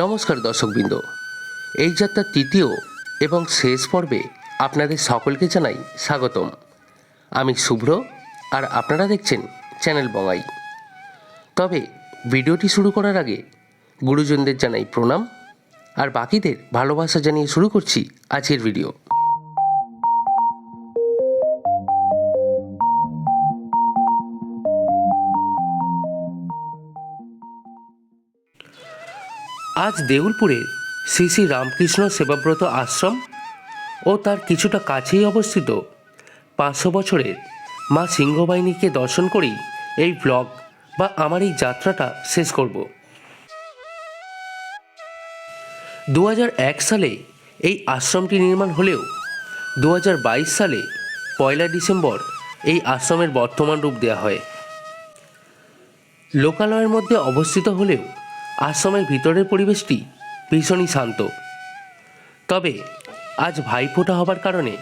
নমস্কার দর্শকবৃন্দ। এই যাত্রার তৃতীয় এবং শেষ পর্বে আপনাদের সকলকে জানাই স্বাগতম। আমি শুভ্র আর আপনারা দেখছেন চ্যানেল বঙ্গাই তবে ভিডিওটি শুরু করার আগে গুরুজনদের জানাই প্রণাম আর বাকিদের ভালোবাসা জানিয়ে শুরু করছি আজকের ভিডিও। আজ দেউলপুরে শ্রী শ্রী রামকৃষ্ণ সেবাব্রত আশ্রম ও তার কিছুটা কাছেই অবস্থিত পাঁচশো বছরের মা সিংহবাহিনীকে দর্শন করেই এই ব্লগ বা আমার এই যাত্রাটা শেষ করব। দু সালে এই আশ্রমটি নির্মাণ হলেও দু হাজার বাইশ সালে পয়লা ডিসেম্বর এই আশ্রমের বর্তমান রূপ দেওয়া হয়। লোকালয়ের মধ্যে অবস্থিত হলেও আশ্রমের ভিতরের পরিবেশটি ভীষণই শান্ত। তবে আজ ভাইফোঁটা হবার কারণে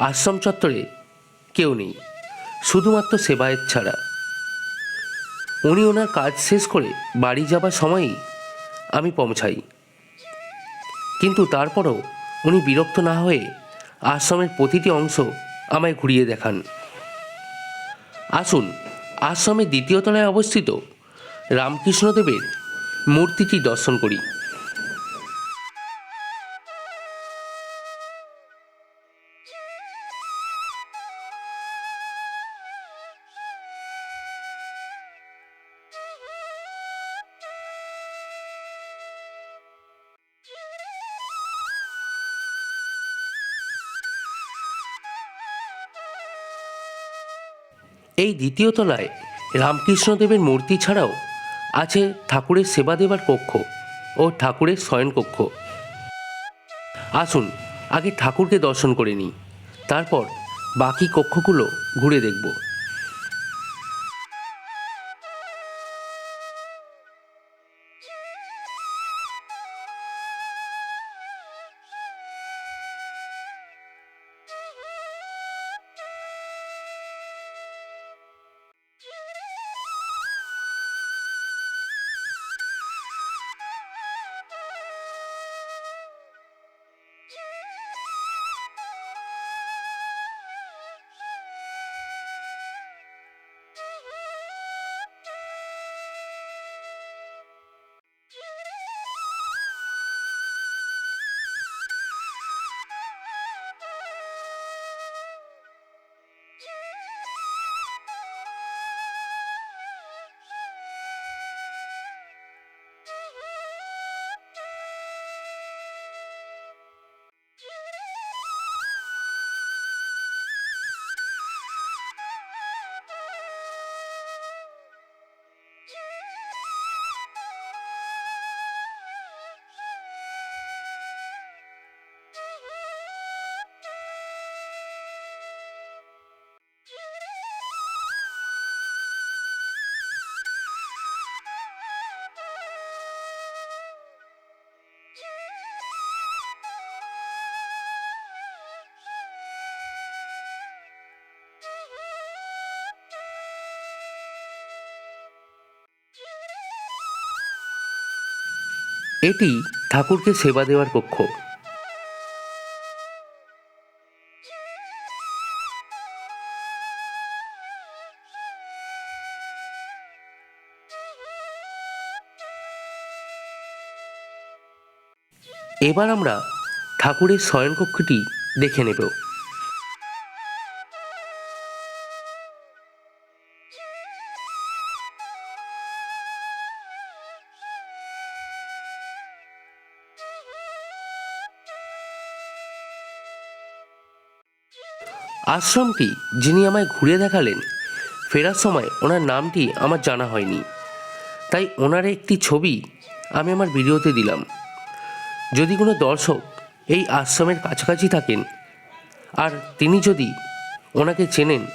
আশ্রম চত্বরে কেউ নেই, শুধুমাত্র সেবায়েত ছাড়া। উনি ওনার কাজ শেষ করে বাড়ি যাবার সময়ই আমি পৌঁছাই। কিন্তু তারপরও উনি বিরক্ত না হয়ে আশ্রমের প্রতিটি অংশ আমায় ঘুরিয়ে দেখান। আসুন, আশ্রমের দ্বিতীয় তলায় অবস্থিত রামকৃষ্ণদেবের মূর্তিটি দর্শন করি। এই দ্বিতীয় তলায় রামকৃষ্ণদেবের মূর্তি ছাড়াও আছে ঠাকুরের সেবা দেবার কক্ষ ও ঠাকুরের শয়ন কক্ষ। আসুন, আগে ঠাকুরকে দর্শন করে নিই, তারপর বাকি কক্ষগুলো ঘুরে দেখব। এটি ঠাকুরকে সেবা দেওয়ার কক্ষ। এবার আমরা ঠাকুরের শয়নকক্ষটি দেখে নেব। আশ্রমটি যিনি আমায় ঘুরে দেখালেন? ফেরার সময় ওনার নামটি আমার জানা হয়নি। তাই ওনার একটি ছবি আমি আমার ভিডিওতে দিলাম। যদি কোনো দর্শক এই আশ্রমের কাছাকাছি থাকেন, আর তিনি যদি ওনাকে চেনেন,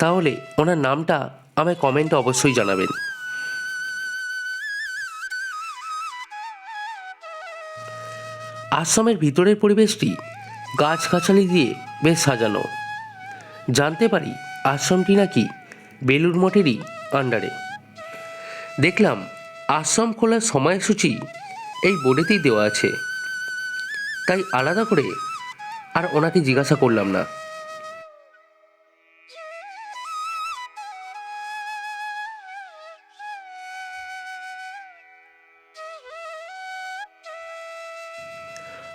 তাহলে ওনার নামটা আমায় কমেন্টে অবশ্যই জানাবেন। আশ্রমের ভিতরের পরিবেশটি গাছগাছালি দিয়ে বেশ সাজানো। জানতে পারি আশ্রমটি নাকি বেলুর মঠেরই আন্ডারে। দেখলাম আশ্রম খোলার সময়সূচি এই বোর্ডেতেই দেওয়া আছে। তাই আলাদা করে আর ওনাকে জিজ্ঞাসা করলাম না।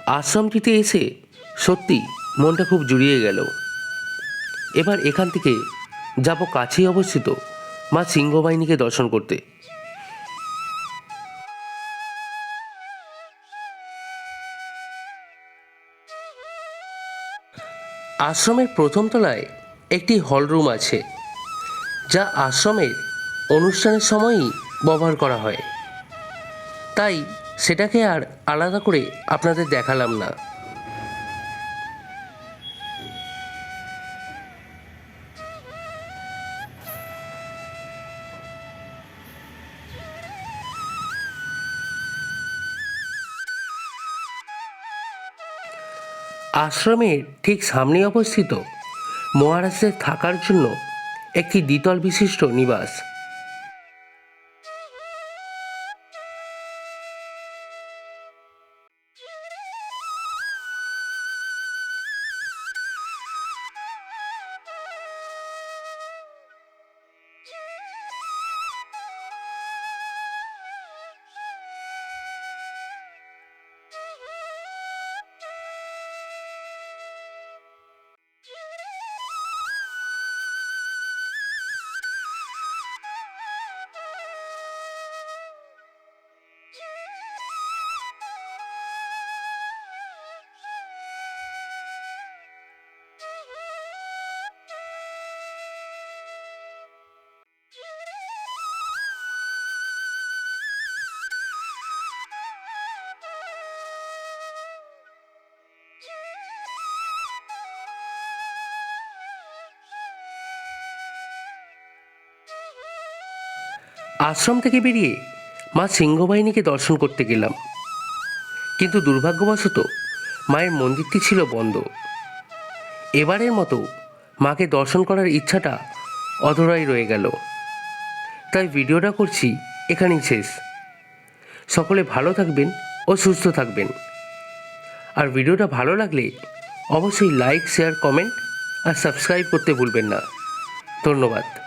আশ্রমটিতে এসে সত্যি মনটা খুব জুড়িয়ে গেল। এবার এখান থেকে যাব কাছেই অবস্থিত মা সিংহবাহিনীকে দর্শন করতে। আশ্রমের প্রথম তলায় একটি হল রুম আছে, যা আশ্রমের অনুষ্ঠানের সময়ই ব্যবহার করা হয়। তাই সেটাকে আর আলাদা করে আপনাদের দেখালাম না। আশ্রমের ঠিক সামনে অবস্থিত। মহারাষ্ট্রে থাকার জন্য একটি দ্বিতল বিশিষ্ট নিবাস। আশ্রম থেকে বেরিয়ে মা সিংহবাহিনীকে দর্শন করতে গেলাম। কিন্তু দুর্ভাগ্যবশত মায়ের মন্দিরটি ছিল বন্ধ। এবারের মতো মাকে দর্শন করার ইচ্ছাটা অধরাই রয়ে গেল। তাই ভিডিওটা করছি এখানেই শেষ। সকলে ভালো থাকবেন ও সুস্থ থাকবেন। আর ভিডিওটা ভালো লাগলে অবশ্যই লাইক, শেয়ার, কমেন্ট আর সাবস্ক্রাইব করতে ভুলবেন না। ধন্যবাদ।